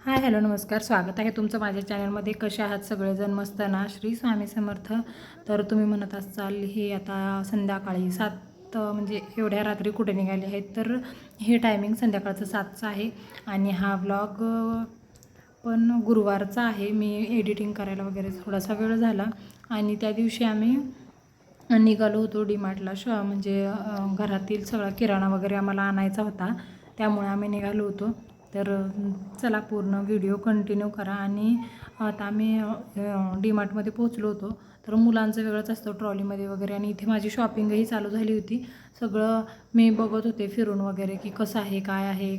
Hi hello नमस्कार. स्वागत आहे तुमचं माझ्या चॅनलमध्ये. कसे आहात सगळेजण? मस्त ना? श्री स्वामी समर्थ. तर तुम्ही म्हणत असाल हे आता संध्याकाळी सात म्हणजे एवढ्या रात्री कुठे निघाले आहेत? तर हे टायमिंग संध्याकाळचं सातचं आहे. आणि हा ब्लॉग पण गुरुवारचा आहे. मी एडिटिंग करायला वगैरे थोडासा वेळ झाला. आणि त्या दिवशी आम्ही निघालो होतो डीमार्टला श म्हणजे घरातील सगळा किराणा वगैरे आम्हाला आणायचा होता. त्यामुळे आम्ही निघालो होतो. तर चला पूर्ण व्हिडिओ कंटिन्यू करा आणि आता आम्ही डीमार्टमध्ये पोहोचलो होतो. तर मुलांचं वेगळंच असतं ट्रॉलीमध्ये वगैरे आणि इथे माझी शॉपिंगही चालू झाली होती. सगळं मी बघत होते फिरून वगैरे की कसं आहे काय आहे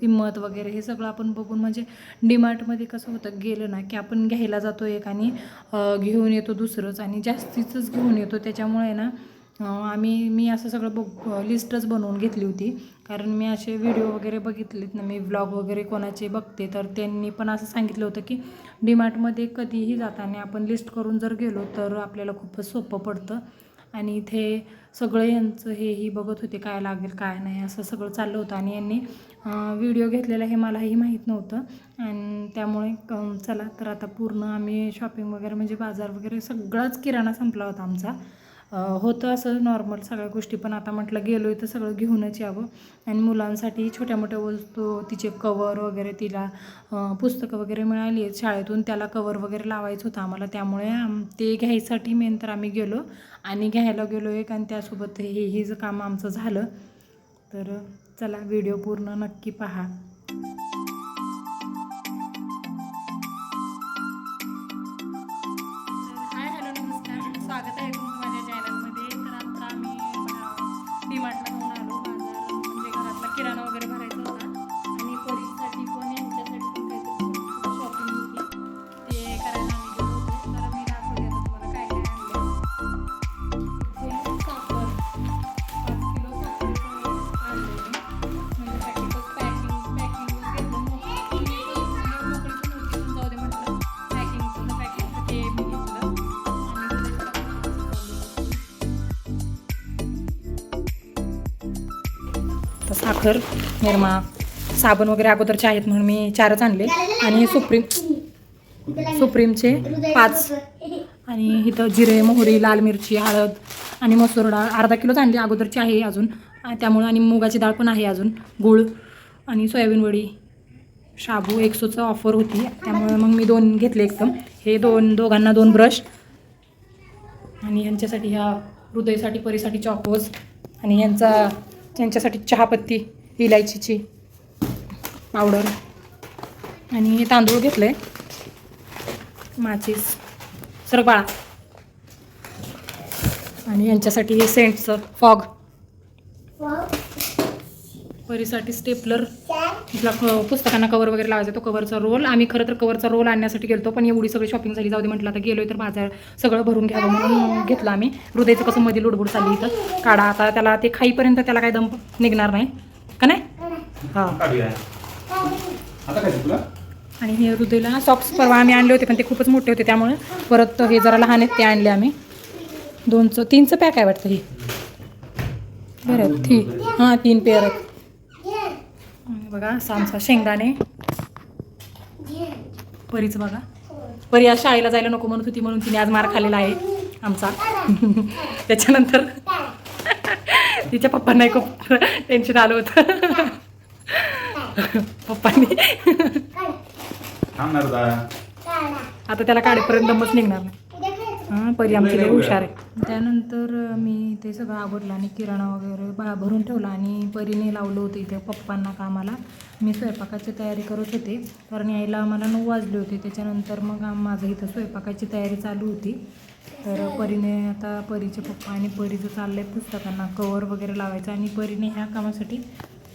किंमत वगैरे हे सगळं आपण बघून म्हणजे डीमार्टमध्ये कसं होतं गेलं ना की आपण घ्यायला जातो एक आणि घेऊन येतो दुसरंच आणि जास्तीचंच घेऊन येतो. त्याच्यामुळे ना आम्ही मी असं सगळं बघ लिस्टच बनवून घेतली होती. कारण मी असे व्हिडिओ वगैरे बघितलेत ना मी व्लॉग वगैरे कोणाचे बघते तर त्यांनी पण असं सांगितलं होतं की डीमार्टमध्ये कधीही जाताना आपण लिस्ट करून जर गेलो तर आपल्याला खूपच सोपं पडतं. आणि इथे सगळं यांचं हेही बघत होते काय लागेल काय नाही असं सगळं चाललं होतं. आणि यांनी व्हिडिओ घेतलेला हे मलाही माहीत नव्हतं. आणि त्यामुळे चला तर आता पूर्ण आम्ही शॉपिंग वगैरे म्हणजे बाजार वगैरे सगळाच किराणा संपला होता आमचा. होतं असं नॉर्मल सगळ्या गोष्टी. पण आता म्हटलं गेलो आहे तर सगळं घेऊनच यावं. आणि मुलांसाठी छोट्या मोठ्या वस्तू तिचे कवर वगैरे तिला पुस्तकं वगैरे मिळाली आहेत शाळेतून त्याला कवर वगैरे लावायचं होतं आम्हाला. त्यामुळे ते घ्यायसाठी मेन तर आम्ही गेलो आणि घ्यायला गेलो एक आणि त्यासोबत हे हे जर काम आमचं झालं. तर चला व्हिडिओ पूर्ण नक्की पहा. साखर निरमा साबण वगैरे अगोदरचे आहेत म्हणून मी चारच आणले. आणि हे सुप्रीम सुप्रीमचे पाच. आणि इथं जिरे मोहरी लाल मिरची हळद आणि मसूर डाळ अर्धा किलोच आणली. अगोदरची आहे अजून. त्यामुळं आणि मुगाची डाळ पण आहे अजून. गूळ आणि सोयाबीन वडी शाबू एकशोचं ऑफर होती. त्यामुळे मग मी दोन घेतले एकदम. हे दोन दोघांना दोन ब्रश. आणि यांच्यासाठी ह्या हृदयसाठी परीसाठी चॉकोज आणि यांचा यांच्यासाठी चहापत्ती इलायचीची पावडर आणि हे तांदूळ घेतले माचीस सरक आणि यांच्यासाठी हे सेंटचं फॉग परीसाठी स्टेपलर आपला पुस्तकांना कवर वगैरे लावायचा तो कवरचा रोल आम्ही खरं तर कवरचा रोल आणण्यासाठी गेलो पण एवढी सगळी शॉपिंग झाली. जाऊ दे म्हटलं आता गेलोय तर बाजार सगळं भरून घ्यावं म्हणून घेतलं आम्ही. हृदयचं कसं मध्ये लुडबुड चालली इथं. काढा आता त्याला ते खाईपर्यंत त्याला काही दम निघणार नाही. का नाही? हां. काय आणि हे हृदयला सॉक्स परवा आम्ही आणले होते पण ते खूपच मोठे होते त्यामुळे परत हे जरा लहान आहेत ते आणले आम्ही. दोनचं तीनचं पॅक आहे वाटतं हे. बरं ती हां तीन पेअर आहेत. बघा असा आमचा शेंगदाणे. परीचं बघा. परी आज शाळेला जायला नको म्हणत होती म्हणून तिने आज मार खाल्लेला आहे आमचा. त्याच्यानंतर तिच्या पप्पांना खूप टेन्शन आलं होतं. पप्पांनी. आता त्याला काढेपर्यंत दमच निघणार नाही. हां परी आमची लई हुशार आहे. त्यानंतर मी ते सगळं आवडलं आणि किराणा वगैरे बा भरून ठेवला आणि परीने लावलं होतं इथे पप्पांना कामाला. मी स्वयंपाकाची तयारी करत होते कारण यायला आम्हाला नऊ वाजले होते. त्याच्यानंतर मग माझं इथं स्वयंपाकाची तयारी चालू होती. तर परीने आता परीचे पप्पा आणि परीचं चाललं आहे पुस्तकांना कवर वगैरे लावायचं आणि परीने ह्या कामासाठी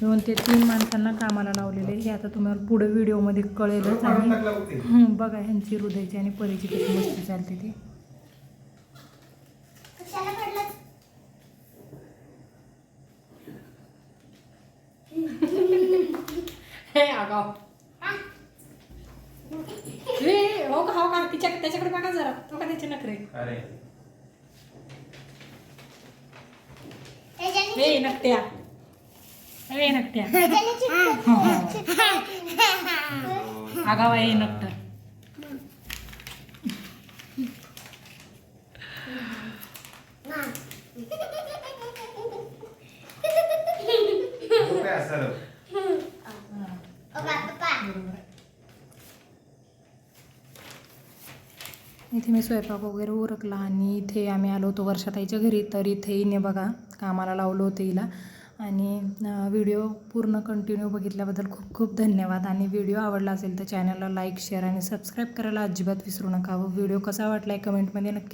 दोन ते तीन माणसांना कामाला लावलेले आहे. हे आता तुम्हाला पुढे व्हिडिओमध्ये कळेलच आणि बघा ह्यांची हृदयची आणि परीची कशी मस्ती चालते ती. हे आगाव हे हो का हो का तिच्या त्याच्याकडे बघा जरा. तो का त्याचे नखरे. अरे. हे नकट्या. हे नकट्या. आगाव आहे नक्टर तो काय असणार इथे मी स्वयंपाक वगैरे उरकला आणि इथे आम्ही आलो होतो वर्षाताईच्या घरी तर इथे हिने बघा कामाला लावलं होतं हिला. आणि व्हिडिओ पूर्ण कंटिन्यू बघितल्याबद्दल खूप खूप धन्यवाद. आणि व्हिडिओ आवडला असेल तर चॅनलला लाईक शेअर आणि सबस्क्राईब करायला अजिबात विसरू नका. व व्हिडिओ कसा वाटला आहे कमेंटमध्ये नक्की